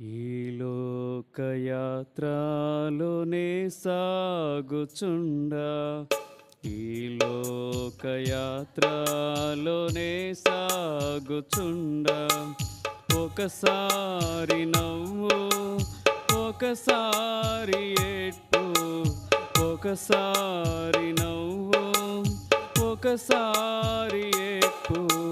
ఈ లోకయాత్రలోనే సాగుచుండా. ఈ లోకయాత్రలోనే సాగుచుండా. ఒకసారి నవ్వు ఒకసారి ఏడ్పు ఒకసారి నవ్వు ఒకసారి ఏడ్పు.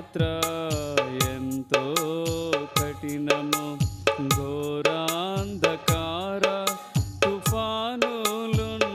యాత్ర ఎంతో కఠినము. ఘోరాంధకార తుఫానులున్న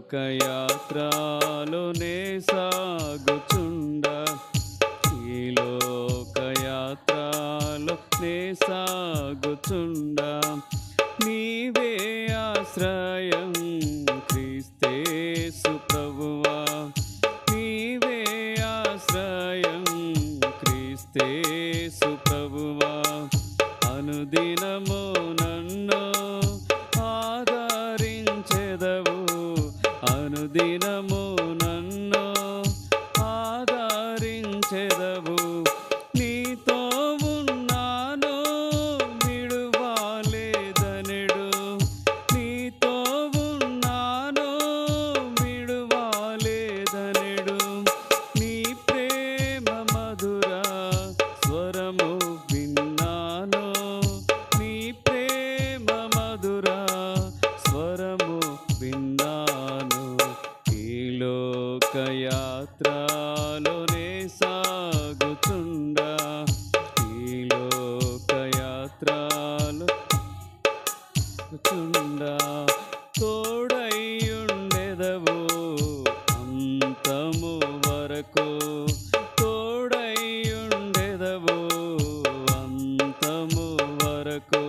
లోకయాత్రలోనే సాగుచుండ. ఈ లోక యాత్రలోనే సాగుచుండ. నీవే ఆశ్రయం క్రీస్తేసు ప్రభువా. నీవే ఆశ్రయం క్రీస్తేసు ప్రభువా. అనుదినము నన్ను అనుదినము ఒక లోకయాత్రలోనే సాగుచుండా ఈ లోకయాత్రలో చుండా తోడయ్యుండెదవు అంతము వరకు. తోడయ్యుండెదవు అంతము వరకు.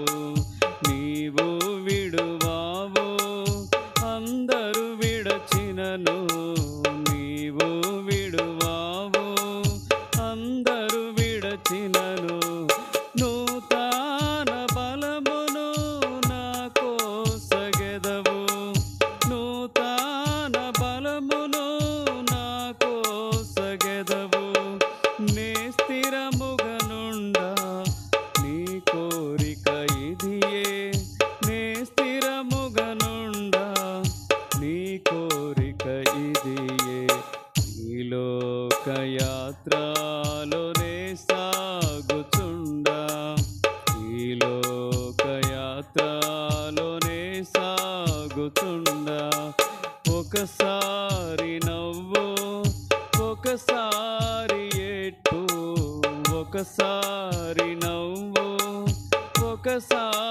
నే స్థిరముగనుండా నీ కోరిక ఇదియే. నే స్థిరముగనుండా నీ కోరిక ఇదియే. ఈ లోకయాత్రలోనే సాగుచుండా. ఈ లోకయాత్రలోనే సాగుచుండా. ఒకసారి ఒకసారి నవ్వు ఒకసారి